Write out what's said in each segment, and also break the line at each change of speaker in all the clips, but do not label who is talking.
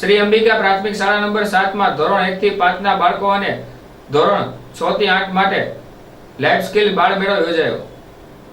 શ્રી અંબિકા પ્રાથમિક શાળા નંબર સાતમાં ધોરણ એક થી પાંચના બાળકો અને ધોરણ છ થી આઠ માટે લાઈફ સ્કિલ બાળ મેળો યોજાયો.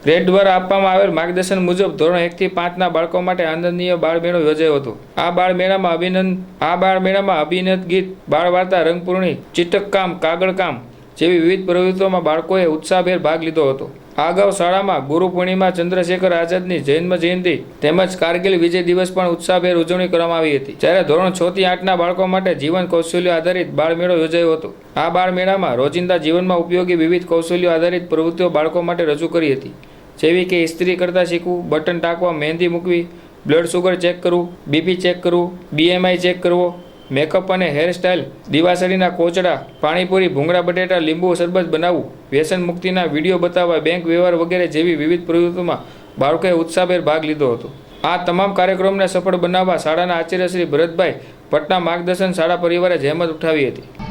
ગ્રેડ દ્વારા આપવામાં આવેલ માર્ગદર્શન મુજબ ધોરણ એક થી પાંચના બાળકો માટે આનંદનીય બાળ મેળો યોજાયો હતો. આ બાળ મેળામાં અભિનંદ, આ બાળ મેળામાં અભિનંદ ગીત બાળ વાર્તા રંગપૂર્ણી ચિટકકામ કાગળકામ જેવી વિવિધ પ્રવૃત્તિઓમાં બાળકોએ ઉત્સાહભેર ભાગ લીધો હતો. આ અગાઉ શાળામાં ગુરુ પૂર્ણિમા ચંદ્રશેખર આઝાદની જન્મ જયંતિ તેમજ કારગિલ વિજય દિવસ પણ ઉત્સાહભેર ઉજવણી કરવામાં આવી હતી. જ્યારે ધોરણ છ થી આઠના બાળકો માટે જીવન કૌશલ્ય આધારિત બાળમેળો યોજાયો હતો. આ બાળમેળામાં રોજિંદા જીવનમાં ઉપયોગી વિવિધ કૌશલ્યો આધારિત પ્રવૃત્તિઓ બાળકો માટે રજૂ કરી હતી. જેવી કે ઇસ્ત્રી કરતાં શીખવું, બટન ટાંકવા, મહેંદી મૂકવી, બ્લડ સુગર ચેક કરવું, બીપી ચેક કરવું, બીએમઆઈ ચેક કરવો મેકઅપ અને હેરસ્ટાઇલ, દિવાસળીના કોચડા, પાણીપુરી, ભૂંગળા, બટેટા, લીંબુ શરબત બનાવવું, વ્યસન મુક્તિના વીડિયો બતાવવા, બેંક વ્યવહાર વગેરે જેવી વિવિધ પ્રવૃત્તિઓમાં બાળકોએ ઉત્સાહભેર ભાગ લીધો હતો. આ તમામ કાર્યક્રમને સફળ બનાવવા શાળાના આચાર્ય શ્રી ભરતભાઈ ભટ્ટના માર્ગદર્શન શાળા પરિવારે જહેમત ઉઠાવી હતી.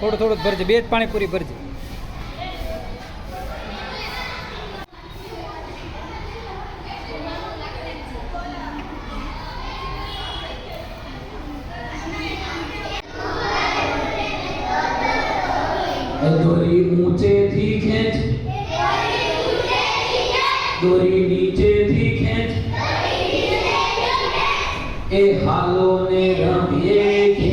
થોડું થોડું ભરજે, બે જ પાણીપુરી ભરજે.
દોરી ઊંચેથી ખેંચ. દોરી નીચેથી ખેંચ. એ હાલો ને રમીએ